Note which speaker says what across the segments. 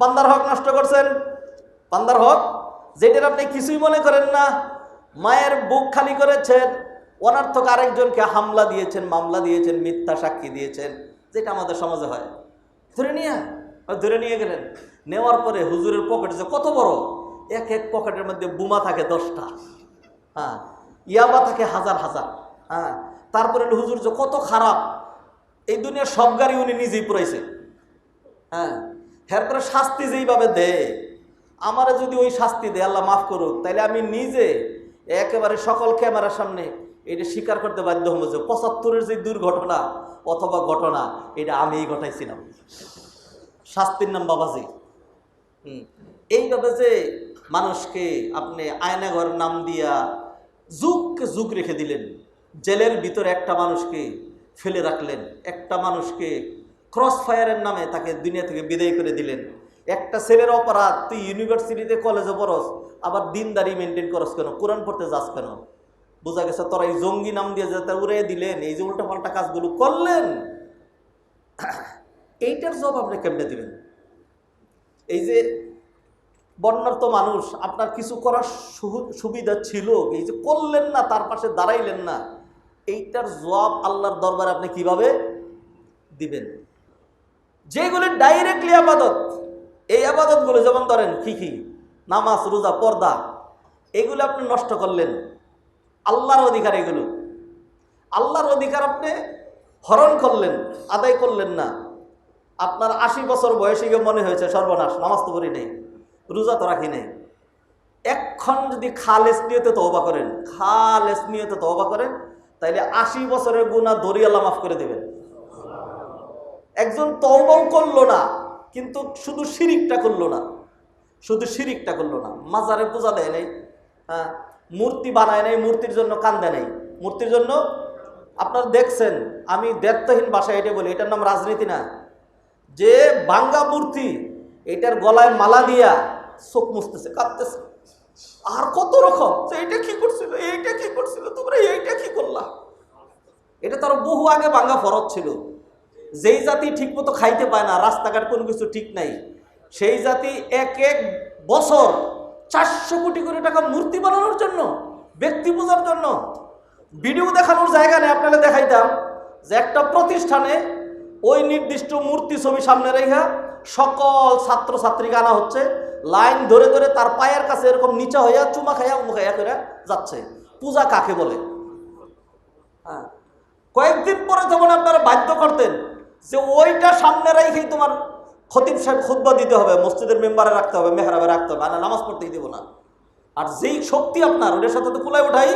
Speaker 1: বান্দার হক নষ্ট করছেন। বান্দার হক, যেটার আপনি কিছুই মনে করেন না, মায়ের বুক খালি করেছেন, অনার্থক আরেকজনকে হামলা দিয়েছেন, মামলা দিয়েছেন, মিথ্যা সাক্ষী দিয়েছেন, যেটা আমাদের সমাজে হয়। ধরে নিয়ে ধরে নিয়ে গেলেন। নেওয়ার পরে হুজুরের পকেট যে কত বড়, এক এক পকেটের মধ্যে বুমা থাকে দশটা। হ্যাঁ ইয়াবা থাকে হাজার হাজার। হ্যাঁ তারপরে হুজুর যে কত খারাপ, এই দুনিয়ার সব গাড়ি উনি নিজেই পুরাইছে। হ্যাঁ হ্যার করে শাস্তি যেইভাবে দেয় আমারে যদি ওই শাস্তি দেয় আল্লাহ মাফ করুক, তাইলে আমি নিজে একেবারে সকল ক্যামেরার সামনে এটা স্বীকার করতে বাধ্য হব যে পঁচাত্তরের যে দুর্ঘটনা অথবা ঘটনা, এটা আমিই ঘটাইছিলাম শাস্তির নাম বাবাজি। হুম, এইভাবে যে মানুষকে আপনি আয়নাঘর নাম দিয়া যুগকে যুগ রেখে দিলেন, জেলের ভিতরে একটা মানুষকে ফেলে রাখলেন, একটা মানুষকে ক্রস ফায়ারের নামে তাকে দুনিয়া থেকে বিদায় করে দিলেন। একটা ছেলের অপরাধ, তুই ইউনিভার্সিটিতে কলেজে পড়স, আবার দিনদারি মেনটেন করস কেন? কোরআন পড়তে যাস কেন? বোঝা গেছে তোরা এই জঙ্গি নাম দিয়ে যাতে উড়ে দিলেন, এই যে উল্টাপাল্টা কাজগুলো করলেন। এইটার জব আপনি কেমনে দিবেন? এই যে বন্যার্থ মানুষ, আপনার কিছু করার সুবিধা ছিল, এই যে করলেন না, তার পাশে দাঁড়াইলেন না, এইটার জবাব আল্লাহর দরবারে আপনি কীভাবে দিবেন? যেগুলি ডাইরেক্টলি আবাদত। এই আবাদতগুলো যেমন ধরেন কি কি নামাজ, রোজা, পর্দা, এগুলো আপনি নষ্ট করলেন। আল্লাহর অধিকার এগুলো। আল্লাহর অধিকার আপনি হরণ করলেন, আদায় করলেন না। আপনার আশি বছর বয়সে গিয়ে মনে হয়েছে, সর্বনাশ, নামাজ তো করি নেই, রোজা তো রাখি নেই। এক্ষণ যদি খালেস নিয়তে তওবা করেন, খালেস নিয়তে তওবা করেন, তাইলে আশি বছরের গুণা দরিয়াল্লা মাফ করে দেবেন। একজন তওবাও করল না, কিন্তু শুধু শিরিকটা করল না। শুধু শিরিকটা করল না। মাজারে পূজা দেয় নাই হ্যাঁ মূর্তি বানায় নাই, মূর্তির জন্য কান্দে নাই। মূর্তির জন্য, আপনারা দেখছেন, আমি দ্ব্যর্থহীন ভাষায় এটা বলি, এটার নাম রাজনীতি না। যে বাঙ্গা মূর্তি, এটার গলায় মালা দিয়া চোখ মুছতেছে, কাঁদতেছে। আর কত রকম? যে এইটা কি করছিল, এইটা কি করছিল, তোমরা এইটা কি করলা? এটা তার বহু আগে বাঙ্গা ফরজ ছিল। যেই জাতি ঠিকমতো খাইতে পায় না, রাস্তাঘাট কোনো কিছু ঠিক নাই, সেই জাতি এক এক বছর চারশো কোটি কোটি টাকা মূর্তি বানানোর জন্য, ব্যক্তি পূজার জন্য, ভিডিও দেখানোর জায়গা নেই আপনারা দেখাইতাম যে একটা প্রতিষ্ঠানে ওই নির্দিষ্ট মূর্তি ছবি সামনে রেখা সকল ছাত্র ছাত্রীকে আনা হচ্ছে, লাইন ধরে ধরে তার পায়ের কাছে এরকম নিচা হইয়া চুমা খাইয়া মুখাইয়া করে যাচ্ছে। পূজা কাকে বলে? হ্যাঁ। কয়েকদিন পরে যখন আপনারা বাধ্য করতেন যে ওইটা সামনে রেখেই তোমার খতিব সাহেব খুদ্া দিতে হবে, মসজিদের মেম্বারে রাখতে হবে, মেহরাবে রাখতে হবে আর নামাজ পড়তেই দেবো না। আর যেই শক্তি আপনার ওটার সাথে তো কুলাই ওঠাই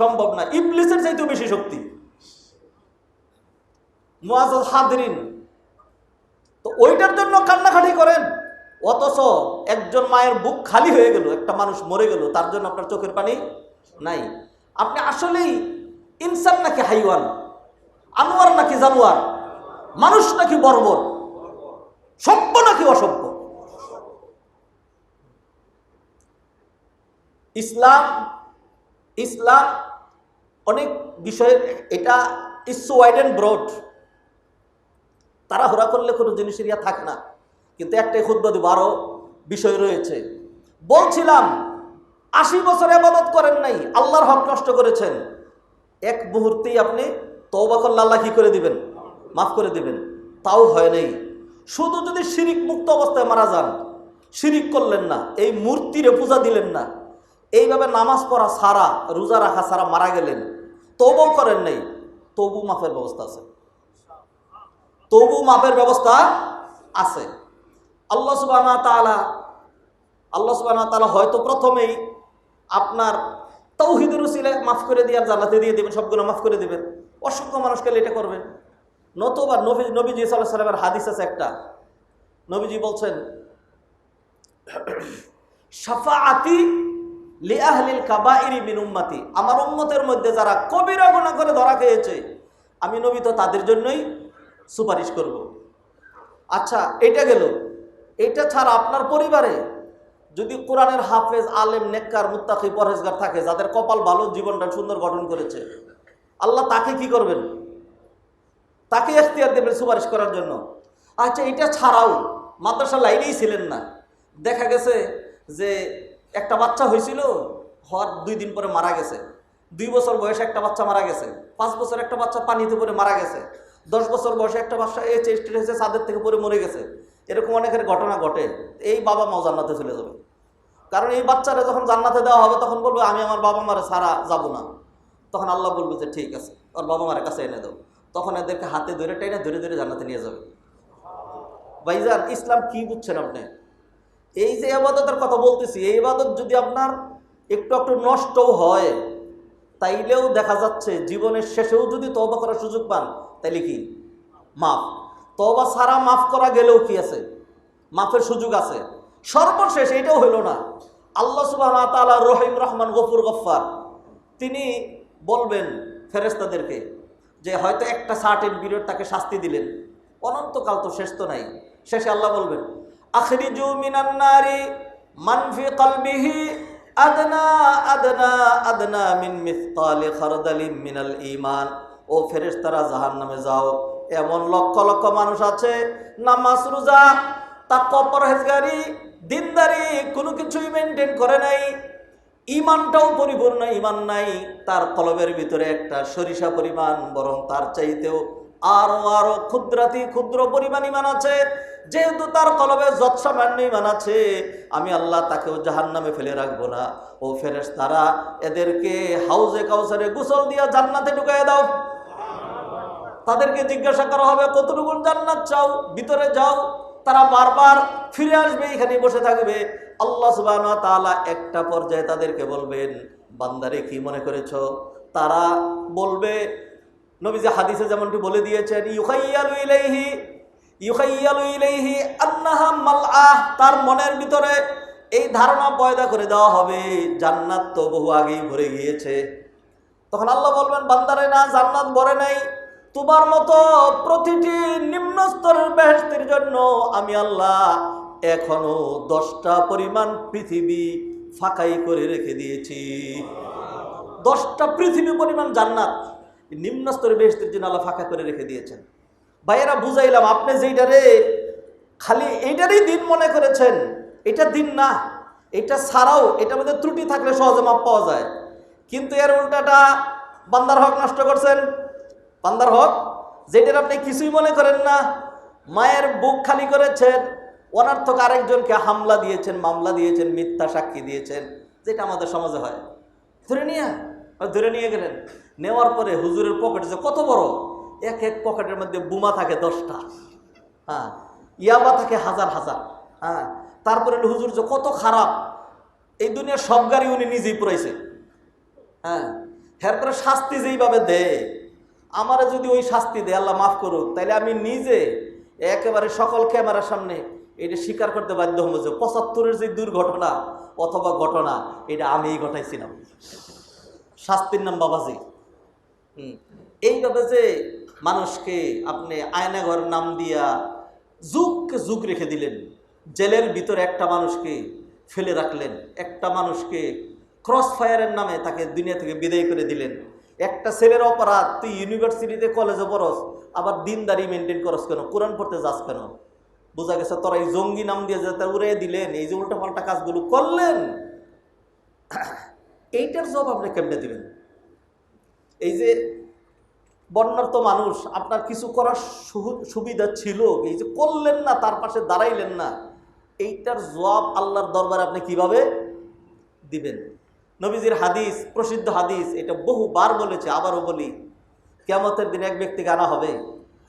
Speaker 1: সম্ভব না। ইবলিসের চাইতেও বেশি শক্তি। হাদরিন তো ওইটার জন্য কান্নাকাটি করেন। অথচ একজন মায়ের বুক খালি হয়ে গেল, একটা মানুষ মরে গেল, তার জন্য আপনার চোখের পানি নাই। আপনি আসলেই ইনসান নাকি হাইওয়ান? আনোয়ার নাকি জানোয়ার? মানুষ নাকি বর্বর? সভ্য নাকি অসভ্য? ইসলাম ইসলাম অনেক বিষয়ের এটা ইস ওয়াইড অ্যান্ড ব্রড তারা হোরা করলে কোনো জিনিসের ইয়া থাকে না। কিন্তু একটাই দিব আরও বিষয় রয়েছে। বলছিলাম, আশি বছর আবাদত করেন নাই, আল্লাহর হক নষ্ট করেছেন। এক মুহূর্তেই আপনি তৌবা করলে আল্লাহ কী করে দিবেন? মাফ করে দেবেন। তাও হয় নাই। শুধু যদি শিরিক মুক্ত অবস্থায় মারা যান, শিরিক করলেন না, এই মূর্তিরে পূজা দিলেন না, এইভাবে নামাজ পড়া সারা রোজা রাখা সারা মারা গেলেন তবুও করেন নাই তবু মাফের ব্যবস্থা আছে। তবু মাপের ব্যবস্থা আছে। আল্লাহ সুবাহ তালা আল্লাহ সুবাহ তালা হয়তো প্রথমেই আপনার তৌহিদের উসিলে মাফ করে দিয়ে আর জান্নাতে দিয়ে দেবেন সবগুলো মাফ করে দেবেন। অসংখ্য মানুষকে এটা করবেন। নতুবা নবী, নবীজি সাল্লাহ সাল্লামের হাদিস আছে একটা। নবীজি বলছেন সাফাআতি লিআহলিল কাবাইরি মিন উম্মতি। আমার উম্মতের মধ্যে যারা কবিরা গুনাহ করে ধরা খেয়েছে, আমি নবী তো তাদের জন্যই সুপারিশ করব। আচ্ছা এটা গেল। এটা ছাড়া আপনার পরিবারে যদি কোরআনের হাফেজ, আলেম, নেককার, মুত্তাকি, পরহেজগার থাকে, যাদের কপাল ভালো, জীবনটা সুন্দর গঠন করেছে, আল্লাহ তাকে কি করবেন? তাকে এখতিয়ার দেবেন সুপারিশ করার জন্য। আচ্ছা এটা ছাড়াও মাদ্রাসা লাইনেই ছিলেন না। দেখা গেছে যে একটা বাচ্চা হয়েছিল, হওয়ার দুই দিন পরে মারা গেছে। দুই বছর বয়সে একটা বাচ্চা মারা গেছে। পাঁচ বছর একটা বাচ্চা পানিতে পড়ে মারা গেছে। দশ বছর বয়সে একটা বাচ্চা এই চেস্ট হয়েছে চাঁদের থেকে পড়ে মরে গেছে। এরকম অনেকের ঘটনা ঘটে। এই বাবা মাও জান্নাতে চলে যাবে। কারণ এই বাচ্চারা যখন জান্নাতে দেওয়া হবে, তখন বলবে, আমি আমার বাবা মারে সারা যাব না। তখন আল্লাহ বলবে যে, ঠিক আছে, ওর বাবা মারের কাছে এনে দাও। তখন এদেরকে হাতে ধরে টেনে ধরে ধরে জান্নাতে নিয়ে যাবে। ভাইজান, ইসলাম কি বুঝছেন আপনি? এই যে আবাদতের কথা বলতেছি, এই আবাদত যদি আপনার একটু একটু নষ্টও হয়, তাইলেও দেখা যাচ্ছে জীবনের শেষেও যদি তবা করার সুযোগ পান, তাইলে কি? মাফ। তবা সারা মাফ করা গেলেও কি আছে? মাফের সুযোগ আছে। সর্বশেষ এটাও হইল না। আল্লাহ সুবাহ রহিম রহমান গফুর গফ্ফার, তিনি বলবেন ফেরেস্তাদেরকে যে হয়তো একটা সার্টেন পিরিয়ড তাকে শাস্তি দিলেন। অনন্তকাল তো শেষ তো নাই। শেষে আল্লাহ বলবেন, আখরিজু মিনান নারি মান ফি কলবিহি আদনা আদনা আদনা মিন মিসকালি খারদালিম মিনাল ঈমান। ও ফেরেশতারা, জাহান্নামে যাও। এমন লক্ষ লক্ষ মানুষ আছে, নামাজ, রোজা, তাকওয়া, পরহেজগারি, দিনদারি কোনো কিছুই মেনটেন করে নাই। ইমানটাও পরিপূর্ণ, ইমান নাই, তার কলবের ভিতরে একটা সরিষা পরিমাণ, বরং তার চাইতেও আরও আরও ক্ষুদ্রাতি ক্ষুদ্র পরিমাণ ইমান আছে। যেহেতু তার কলবে যৎসামান্য ইমান আছে, আমি আল্লাহ তাকেও জাহান নামে ফেলে রাখব না। ও ফেরেস তারা এদেরকে হাউজে কাউসারে গোসল দিয়া জান্নাতে ঢুকাই দাও। তাদেরকে জিজ্ঞাসা করা হবে কতটুকু জান্নাত চাও? ভিতরে যাও, তারা বারবার ফিরে আসবে এখানে বসে থাকবে। আল্লাহ সুবাহ তাআলা একটা পর্যায়ে তাদেরকে বলবেন, বান্দারে কি মনে করেছ? তারা বলবে, নবীজি হাদিসে যেমনটি বলে দিয়েছেন, ইউখাইয়ালু ইলাইহি ইউখাইয়ালু ইলাইহি আন্নাহা মালআহ তার মনের ভিতরে এই ধারণা পয়দা করে দেওয়া হবে, জান্নাত তো বহু আগেই ভরে গিয়েছে। তখন আল্লাহ বলবেন, বান্দারে না, জান্নাত ভরে নাই। তোমার মতো প্রতিটি নিম্ন স্তরের বেহেস্তের জন্য আমি আল্লাহ এখনও দশটা পরিমাণ পৃথিবী ফাঁকাই করে রেখে দিয়েছি। দশটা পৃথিবী পরিমাণ জান্নাত নিম্ন স্তরের বেহেস্তের জন্য আল্লাহ ফাঁকা করে রেখে দিয়েছেন। ভাইয়েরা, বুঝাইলাম, আপনি যেইটারে খালি এইটারই দিন মনে করেছেন, এটা দিন না, এটা ছাড়াও এটার মধ্যে ত্রুটি থাকলে সহজে মাপ পাওয়া যায়। কিন্তু এর উল্টাটা বান্দার হক নষ্ট করছেন। বান্দার হক, যেটার আপনি কিছুই মনে করেন না, মায়ের বুক খালি করেছেন অনার্থক আরেকজনকে হামলা দিয়েছেন, মামলা দিয়েছেন, মিথ্যা সাক্ষী দিয়েছেন, যেটা আমাদের সমাজে হয়। ধরে নিয়ে ধরে নিয়ে গেলেন। নেওয়ার পরে হুজুরের পকেট যে কত বড়, এক এক পকেটের মধ্যে বোমা থাকে দশটা। হ্যাঁ ইয়াবা থাকে হাজার হাজার। হ্যাঁ তারপরে হুজুর যে কত খারাপ। এই দুনিয়ার সব গাড়ি উনি নিজেই পুরাইছে। হ্যাঁ করে শাস্তি যেইভাবে দেয়, আমারে যদি ওই শাস্তি দেয়, আল্লাহ মাফ করুক, তাইলে আমি নিজে একেবারে সকল ক্যামেরার সামনে এটা স্বীকার করতে বাধ্য হব যে পঁচাত্তরের যে দুর্ঘটনা অথবা ঘটনা, এটা আমিই ঘটাইছিলাম শাস্তির নাম বাবাজি। হুম। এইভাবে যে মানুষকে আপনি আয়নাঘর নাম দিয়া যুগকে যুগ রেখে দিলেন, জেলের ভিতরে একটা মানুষকে ফেলে রাখলেন, একটা মানুষকে ক্রস ফায়ারের নামে তাকে দুনিয়া থেকে বিদায় করে দিলেন, একটা ছেলের অপরাধ, তুই ইউনিভার্সিটিতে কলেজে পড়স, আবার দিনদারি মেনটেন করস কেন? কোরআন পড়তে যাস কেন? বোঝা গেছে তোরা এই জঙ্গি নাম দিয়ে যে তা উড়ে দিলেন, এই যে উল্টাপাল্টা কাজগুলো করলেন, এইটার জব আপনি কেমনে দিবেন? এই যে বন্যার্থ মানুষ, আপনার কিছু করার সুবিধা ছিল, এই যে করলেন না, তার পাশে দাঁড়াইলেন না, এইটার জবাব আল্লাহর দরবারে আপনি কীভাবে দিবেন? নবীজির হাদিস, প্রসিদ্ধ হাদিস, এটা বহুবার বলেছে, আবারও বলি কেমতের দিনে এক ব্যক্তিকে আনা হবে।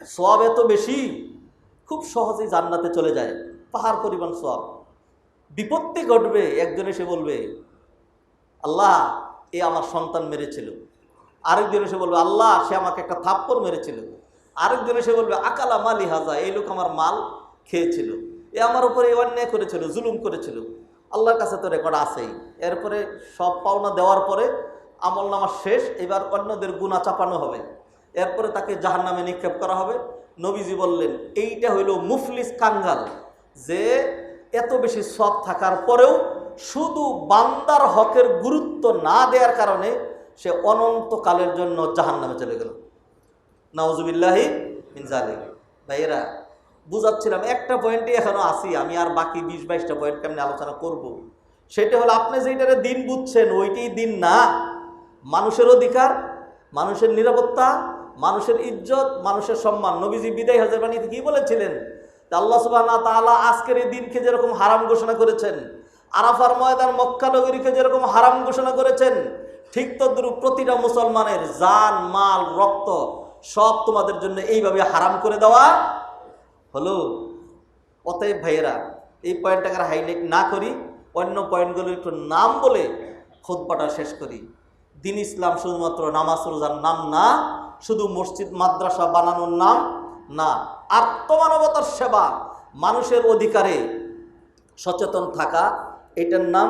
Speaker 1: সব এত বেশি খুব সহজেই জান্নাতে চলে যায়। পাহাড় পরিমাণ সব। বিপত্তি ঘটবে, একজন এসে বলবে, আল্লাহ, এ আমার সন্তান মেরেছিল। আরেকজন এসে বলবে, আল্লাহ, সে আমাকে একটা থাপ্পড় মেরেছিল। আরেকজন এসে বলবে, আকালা মালি হাজা, এই লোক আমার মাল খেয়েছিল। এ আমার উপরে অন্যায় করেছিল, জুলুম করেছিল। আল্লাহর কাছে তো রেকর্ড আছেই। এরপরে সব পাওনা দেওয়ার পরে আমল নামা শেষ, এবার অন্যদের গুণা চাপানো হবে। এরপরে তাকে জাহান নামে নিক্ষেপ করা হবে। নবীজি বললেন, এইটা হইল মুফলিস কাঙ্গাল। যে এত বেশি সব থাকার পরেও শুধু বান্দার হকের গুরুত্ব না দেওয়ার কারণে সে অনন্তকালের জন্য জাহান নামে চলে গেল। নাউজুবিল্লাহি মিনজালি ভাইয়েরা, বুঝাচ্ছিলাম একটা পয়েন্টে এখনও আসি আমি আর বাকি বিশ বাইশটা পয়েন্ট কেমনি আলোচনা করব। সেটা হলো, আপনি যেটারে দিন বুঝছেন, ওইটাই দিন না। মানুষের অধিকার, মানুষের নিরাপত্তা মানুষের ইজ্জত, মানুষের সম্মান। নবীজি বিদায় হাজার বাণীতে কি বলেছিলেন? আল্লাহ সুবাহ তাআলা আজকের এই দিনকে যেরকম হারাম ঘোষণা করেছেন, আরাফার ময়দান, মক্কা নগরীকে যেরকম হারাম ঘোষণা করেছেন, ঠিক তদ্রুপ প্রতিটা মুসলমানের জান, মাল, রক্ত সব তোমাদের জন্য এইভাবে হারাম করে দেওয়া হলো। অতএব ভাইয়েরা, এই পয়েন্টটাকে হাইলাইট না করি, অন্য পয়েন্টগুলো একটু নাম বলে খোদপাটা শেষ করি। দিন ইসলাম শুধুমাত্র নামাজ, রোজার নাম না, শুধু মসজিদ, মাদ্রাসা বানানোর নাম না। আত্মমানবতার সেবা, মানুষের অধিকারে সচেতন থাকা, এটার নাম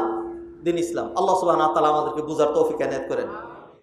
Speaker 1: দিন ইসলাম। আল্লাহ সুবাহ আমাদেরকে বুঝার তৌফিক এনায়ত করেন।